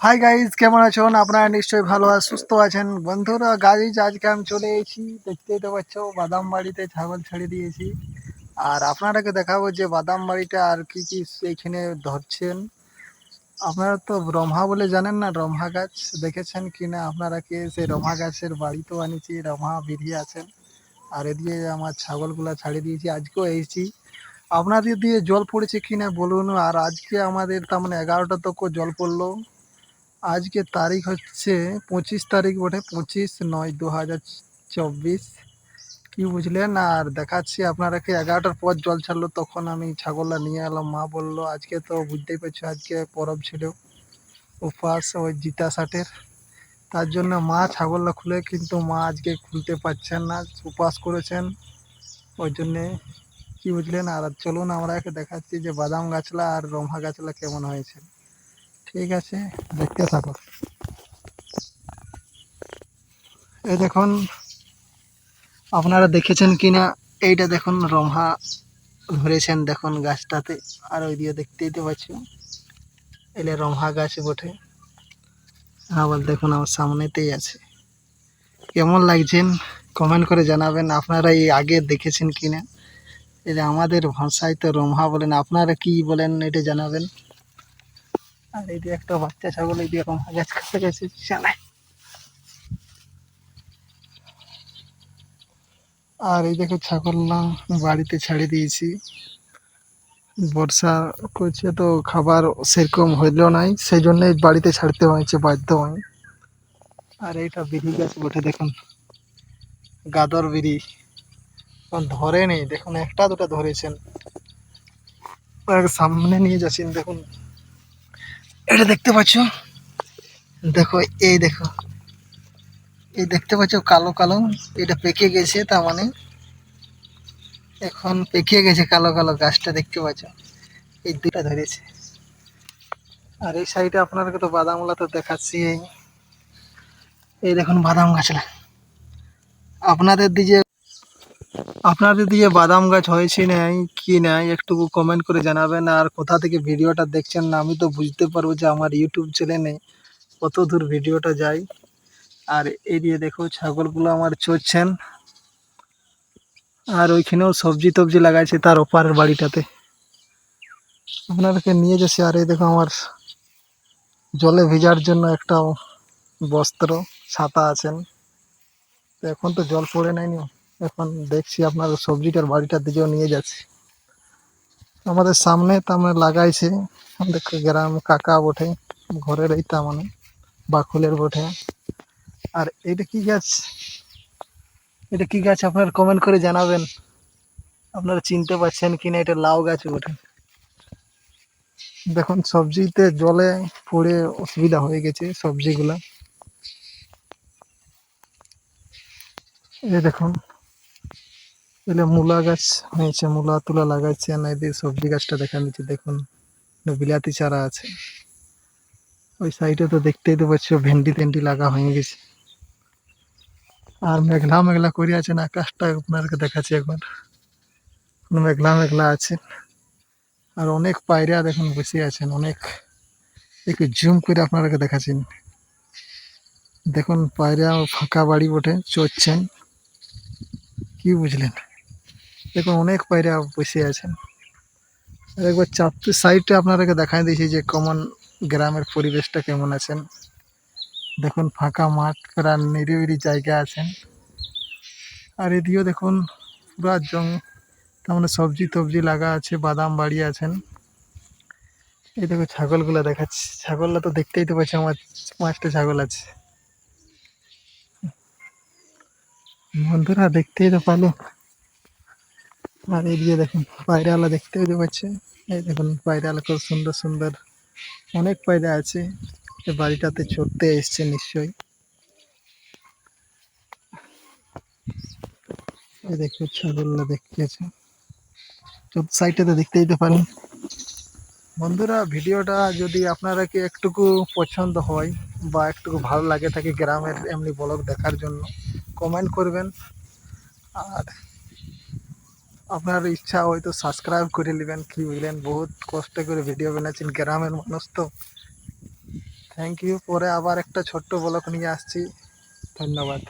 Hi guys কেমন আছেন? আপনারা নিশ্চয়ই ভালো আর সুস্থ আছেন। বন্ধুরা গাইজ আজকে আমি চলে এসেছি। দেখতেই তো পাচ্ছ, বাদাম বাড়িতে ছাগল ছেড়ে দিয়েছি। আর আপনারাকে দেখাবো যে বাদাম বাড়িটা আর কি কি এইখানে ধরছেন। আপনারা তো রমহা বলে জানেন না, রমহা গাছ। দেখেছেন কি না আপনারা কি? সেই রমহা গাছের বাড়ি তো আনিছি, রমহা বেরিয়ে আছেন। আর এদিকে আমার ছাগলগুলা ছাড়িয়ে দিয়েছি, আজকেও এসেছি। আপনাদের দিয়ে জল পড়েছে কি না বলুন। আর আজকে আমাদের তার মানে এগারোটা তক জল পড়ল। আজকে তারিখ হচ্ছে পঁচিশ তারিখ বটে, পঁচিশ নয় দু হাজার চব্বিশ। কি বুঝলেন? আর দেখাচ্ছি আপনারাকে এগারোটার পর জল ছাড়লো, তখন আমি ছাগলটা নিয়ে এলাম, মা বলল, আজকে তো বুঝতেই পারছ, আজকে পরব ছিল উপবাস ওই জিতা ষাটের। তার জন্য মা ছাগলটা খুলে, কিন্তু মা আজকে খুলতে পারছেন না উপবাস করেছেন। ওই জন্যে, কি বুঝলেন? আর চলুন, আমরা দেখাচ্ছি যে বাদাম গাছলা আর রমহা গাছলা কেমন হয়েছে। ঠিক আছে, দেখতে থাকো। এই দেখুন, আপনারা দেখেছেন কিনা, এইটা দেখুন, রমহা ধরেছেন দেখুন গাছটাতে, আর ওই দিয়ে দেখতেই তো পাচ্ছ এলে রমহা গাছ বটে। আবার দেখুন, আমার সামনেতেই আছে। কেমন লাগছেন? কমেন্ট করে জানাবেন, আপনারা এই আগে দেখেছেন কিনা? এটা আমাদের ভাষায় তো রমহা বলেন, আপনারা কি বলেন, এটা জানাবেন। আর এই একটা বাচ্চা ছাগল, এই দিয়ে রমহা গাছ কাছে গেছে চালায় আর এই দেখো ছাগলটা বাড়িতে ছেড়ে দিয়েছি। বর্ষা করছে তো খাবার সেরকম হইলেও নাই, সেই জন্যই বাড়িতে ছাড়তে হয়েছে, বাধ্য হয়। আর এইটা বিড়ি গাছ বটে, দেখুন। গাদর বিড়ি। ধরে নেই, দেখুন, একটা দুটো ধরেছেন। সামনে নিয়ে যাচ্ছেন, দেখুন। এটা দেখতে পাচ্ছ? দেখো, এই দেখো। এই দেখতে পাচ্ছ, কালো কালো। এটা পেকে গেছে, তার মানে এখন পেকে গেছে কালো কালো গাছটা দেখতে পাচ্ছ। এই দুটা ধরেছে। আর এই সাইডে আপনাদেরকে তো বাদামগুলা তো দেখাচ্ছি। এই দেখুন বাদাম গাছলা। আপনাদের দিকে আপনাদের দিকে বাদাম গাছ হয়েছে নাই, কি নাই, একটু কমেন্ট করে জানাবেন। আর কোথা থেকে ভিডিওটা দেখছেন না, আমি তো বুঝতে পারব যে আমার ইউটিউব চ্যানেলে কত দূর ভিডিওটা যায়। আর এই দিয়ে দেখো ছাগলগুলো আমার চড়ছেন। আর ওইখানেও সবজি টবজি লাগাইছে তার ওপারের বাড়িটাতে। আপনাদেরকে নিয়ে যাচ্ছে, আর এই দেখো আমার জলে ভিজার জন্য একটা বস্ত্র, ছাতা আছেন। তো এখন তো জল পড়ে নাইনি এখন দেখছি আপনার সবজিটার বাড়িটার দিকেও নিয়ে যাচ্ছি। আমাদের সামনে তার লাগাইছে আমাদের গ্রাম কাকা বটে, ঘরের এই তার মানে বাকুলের বটে। আর এটা কি গাছ? এটা কি গাছ আপনার কমেন্ট করে জানাবেন। আপনারা চিনতে পারছেন কিনা এটা লাউ গাছ বটে। দেখুন, সবজিতে জলে পড়ে অসুবিধা হয়ে গেছে সবজিগুলা। এই দেখুন এলে মূলা গাছ হয়েছে, মূলা তুলা লাগাইছে না এদের সবজি গাছটা দেখা নিচ্ছে দেখুন। বিলাতি চারা আছে। ওই সাইডে তো দেখতেই তো পাচ্ছ, ভেন্ডি টেন্ডি লাগা হয়ে গেছে। আর মেঘলা মেঘলা করে আছেন আকাশটা আপনাদেরকে দেখাচ্ছি একবার। মেঘলা মেঘলা আছে। আর অনেক পায়রা দেখুন বসে আছেন, অনেক। একটু জুম করে আপনাদেরকে দেখাচ্ছেন দেখুন, পায়রা ফাঁকা বাড়ি বটে, চড়ছেন। কি বুঝলেন? দেখুন, অনেক পায়রা বসে আছেন। একবার চারটে সাইডে আপনাদেরকে দেখাই দিয়েছি যে কমন গ্রামের পরিবেশটা কেমন আছেন। দেখুন, ফাঁকা মাঠ, প্রায় নিরিবিলি জায়গা আছেন। আর এদিকেও দেখুন, পুরা জং, তার মানে সবজি টবজি লাগা আছে, বাদাম বাড়ি আছেন। এই দেখো ছাগলগুলো দেখাচ্ছি। ছাগলটা তো দেখতেই তো পাচ্ছি আমার পাঁচটা ছাগল আছে। বন্ধুরা, দেখতেই তো পালো আর এদিকে দেখুন পায়রাওয়ালা দেখতেই তো পাচ্ছে। এই দেখুন পায়রাওয়ালা খুব সুন্দর সুন্দর। অনেক পায়রা আছে। বাড়িটাতে চড়তে এসছে নিশ্চয়ই। এই দেখো ছাগলটা দেখতে আছে। সাইডটাতে দেখতে পারেন। বন্ধুরা, ভিডিওটা যদি আপনারা কি একটুকু পছন্দ হয় বা একটুকু ভালো লাগে থাকে গ্রামের এমনি ব্লগ দেখার জন্য কমেন্ট করবেন। আর আপনার ইচ্ছা হয়তো সাবস্ক্রাইব করে নেবেন, কি বুঝলেন বহুত কষ্ট করে ভিডিও বানাচ্ছেন, গ্রামের মানুষ তো। থ্যাংক ইউ পরে আবার একটা ছোট্ট ব্লক নিয়ে আসছি। ধন্যবাদ।